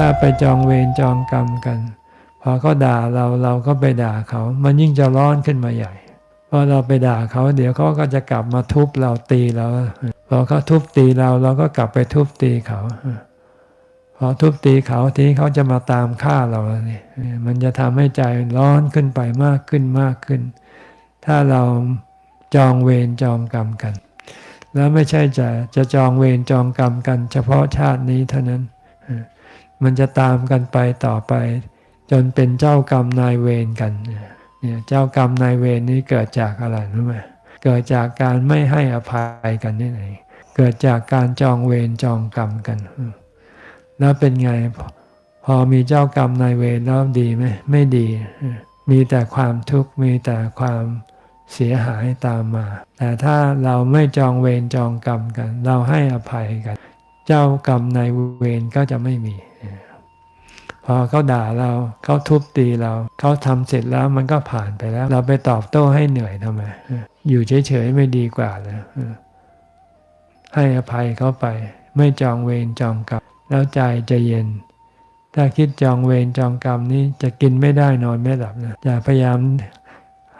้าไปจองเวรจองกรรมกัน พอเขาด่าเราเราก็ไปด่าเขา มันยิ่งจะร้อนขึ้นมาใหญ่พอเราไปด่าเขา เดี๋ยวเขาก็จะกลับมาทุบเราตีเราพอเขาทุบตีเราเราก็กลับไปทุบตีเขาพอทุบตีเขาทีนี้เขาจะมาตามฆ่าเราแล้วนี่ยมันจะทำให้ใจร้อนขึ้นไปมากขึ้นมากขึ้น ถ้าเราจองเวรจองกรรมกัน แล้วไม่ใช่จะจะจองเวรจองกรรมกัน เฉพาะชาตินี้เท่านั้น มันจะตามกันไปต่อไป จนเป็นเจ้ากรรมนายเวรกันเนี่ยเจ้ากรรมนายเวรนี้เกิดจากอะไรรู้ไหมเกิดจากการไม่ให้อภัยกันนี่เองเกิดจากการจองเวรจองกรรมกัน แล้วเป็นไงพอมีเจ้ากรรมนายเวรแล้วดีไหมไม่ดี มีแต่ความทุกข์มีแต่ความเสียหายตามมา แต่ถ้าเราไม่จองเวรจองกรรมกัน เราให้อภัยกัน เจ้ากรรมนายเวรก็จะไม่มี พอเขาด่าเราเขาทุบตีเราเขาทำเสร็จแล้วมันก็ผ่านไปแล้ว เราไปตอบโต้ให้เหนื่อยทำไมอยู่เฉยๆไม่ดีกว่าเลยให้อภัยเขาไป ไม่จองเวรจองกรรมแล้วใจจะเย็น ถ้าคิดจองเวรจองกรรมนี้จะกินไม่ได้นอนไม่หลับนะอย่าพยายาม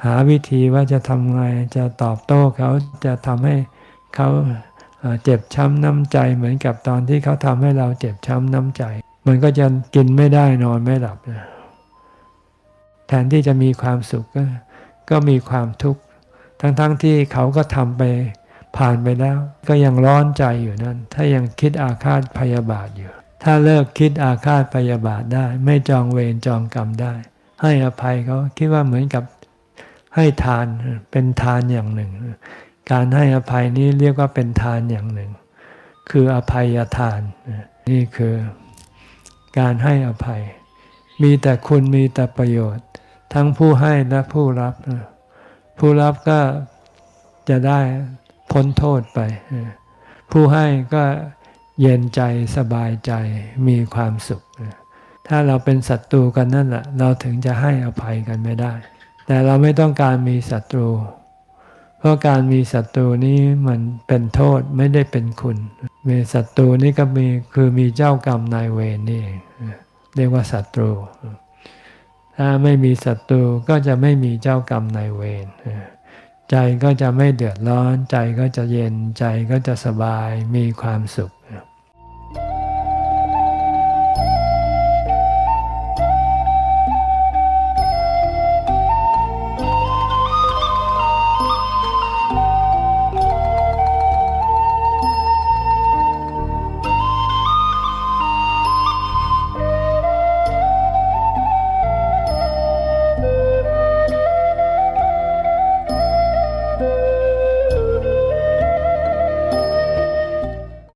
หาวิธีว่าจะทำไงจะตอบโต้เขาจะทำให้เขาเจ็บช้ำน้ำใจเหมือนกับตอนที่เขาทำให้เราเจ็บช้ำน้ำใจ มันก็จะกินไม่ได้นอนไม่หลับนะแทนที่จะมีความสุขก็ก็มีความทุกข์ทั้งๆทที่เขาก็ทำไปผ่านไปแล้ว ก็ยังร้อนใจอยู่นั่น ถ้ายังคิดอาฆาตพยาบาทอยู่ ถ้าเลิกคิดอาฆาตพยาบาทได้ ไม่จองเวรจองกรรมได้ ให้อภัยเขาคิดว่าเหมือนกับให้ทานเป็นทานอย่างหนึ่ง การให้อภัยนี้เรียกว่าเป็นทานอย่างหนึ่ง คืออภัยทาน นี่คือ การให้อภัย มีแต่คุณมีแต่ประโยชน์ ทั้งผู้ให้และผู้รับ ผู้รับก็จะได้พ้นโทษไป ผู้ให้ก็เย็นใจสบายใจมีความสุข ถ้าเราเป็นศัตรูกันนั่นแหละเราถึงจะให้อภัยกันไม่ได้ แต่เราไม่ต้องการมีศัตรู เพราะการมีศัตรูนี้มันเป็นโทษไม่ได้เป็นคุณ มีศัตรูนี่ก็มีคือมีเจ้ากรรมนายเวรนี่เองเรียกว่าศัตรู ถ้าไม่มีศัตรูก็จะไม่มีเจ้ากรรมนายเวรใจก็จะไม่เดือดร้อน ใจก็จะเย็นใจก็จะสบายมีความสุข